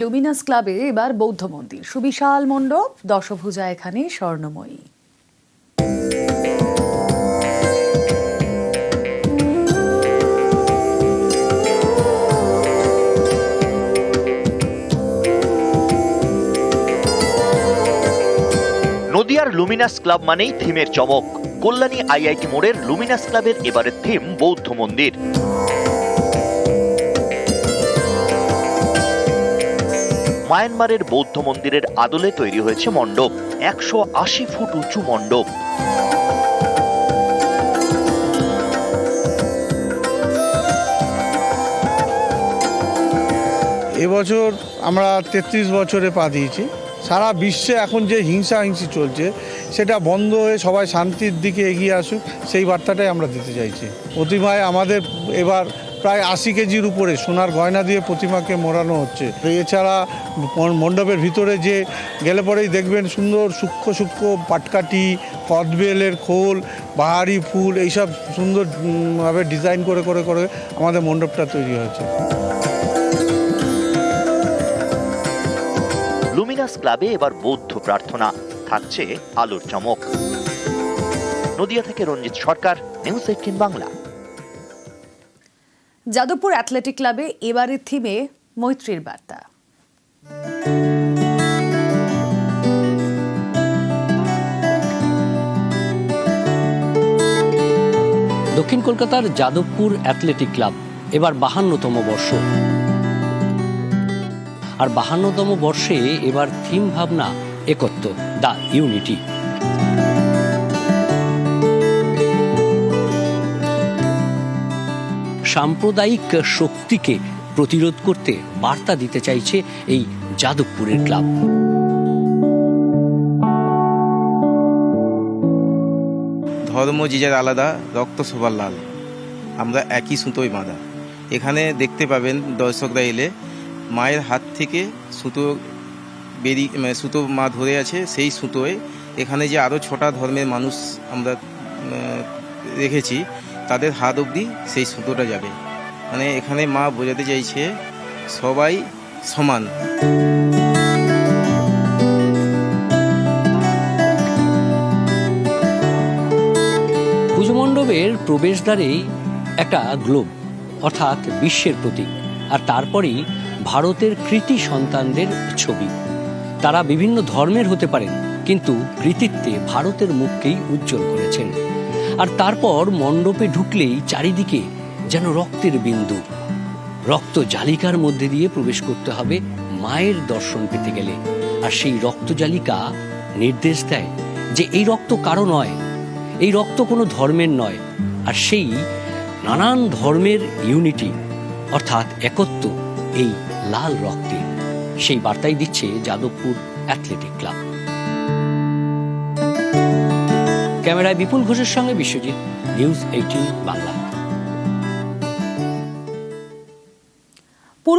Luminous ক্লাবে এবার বৌদ্ধ মন্দির। সুবিশাল মণ্ডপ, দশভুজা এখানে স্বর্ণময়ী। নদিয়ার লুমিনাস ক্লাব মানেই থিমের চমক। কল্যাণী আইআইটি মোড়ের লুমিনাস ক্লাবের এবারের থিম বৌদ্ধ মন্দির। মায়ানমারের বৌদ্ধ মন্দিরের আদলে তৈরি হয়েছে মণ্ডপ। একশো আশি ফুট উঁচু মণ্ডপ। এবছর আমরা তেত্রিশ বছরে পা দিয়েছি। সারা বিশ্বে এখন যে হিংসা হিংসি চলছে, সেটা বন্ধ হয়ে সবাই শান্তির দিকে এগিয়ে আসুক, সেই বার্তাটাই আমরা দিতে চাইছি। প্রতিমায় আমাদের এবার প্রায় আশি কেজির উপরে সোনার গয়না দিয়ে প্রতিমাকে মোড়ানো হচ্ছে। এছাড়া মণ্ডপের ভিতরে যে গেলে পরেই দেখবেন সুন্দর সূক্ষ্ম সূক্ষ্ম পাটকাঠি কদবেলের খোল, বাহারি ফুল, এইসব সুন্দরভাবে ডিজাইন করে করে করে আমাদের মণ্ডপটা তৈরি হয়েছে। লুমিনাস ক্লাবে এবার বৌদ্ধ প্রার্থনা, থাকছে আলোর চমক। নদিয়া থেকে Ranjit Sarkar, news eighteen Bangla. Jadavpur athletic ক্লাবে এবারের থিমে মৈত্রীর বার্তা। দক্ষিণ কলকাতার যাদবপুর অ্যাথলেটিক ক্লাব এবার বাহান্নতম বর্ষ। আর বাহান্নতম বর্ষে এবার থিম ভাবনা একত্ব দ্য ইউনিটি। সাম্প্রদায়িক শক্তিকে প্রতিরোধ করতে বার্তা দিতে চাইছে এই যাদবপুরের ক্লাব। ধর্ম যে যার আলাদা, রক্ত সবার লাল। আমরা একই সুতোয় বাঁধা। এখানে দেখতে পাবেন দর্শকরা এলে মায়ের হাত থেকে সুতো বেরিয়ে মানে সুতো মা ধরে আছে সেই সুতোয়। এখানে যে আরও ছটা ধর্মের মানুষ আমরা রেখেছি তাদের হাত অবধি সেই সুতোটা যাবে। মানে এখানে মা বোঝাতে চাইছে, সবাই সমান। মণ্ডপের প্রবেশদ্বারেই একটা গ্লোব, অর্থাৎ বিশ্বের প্রতীক, আর তারপরেই ভারতের কৃতি সন্তানদের ছবি। তারা বিভিন্ন ধর্মের হতে পারেন, কিন্তু কৃতিত্বে ভারতের মুখকেই উজ্জ্বল করেছেন। আর তারপর মণ্ডপে ঢুকলেই চারিদিকে যেন রক্তের বিন্দু। রক্ত জালিকার মধ্যে দিয়ে প্রবেশ করতে হবে মায়ের দর্শন পেতে গেলে। আর সেই রক্ত জালিকা নির্দেশ দেয় যে এই রক্ত কারও নয়, এই রক্ত কোনো ধর্মের নয়। আর সেই নানান ধর্মের ইউনিটি, অর্থাৎ একত্ব এই লাল রক্তে। সেই বার্তাই দিচ্ছে যাদবপুর অ্যাথলেটিক ক্লাব। ক্যামেরায় বিপুল ঘোষের সঙ্গে বিশ্বজিৎ নিউজ এইটিন বাংলা।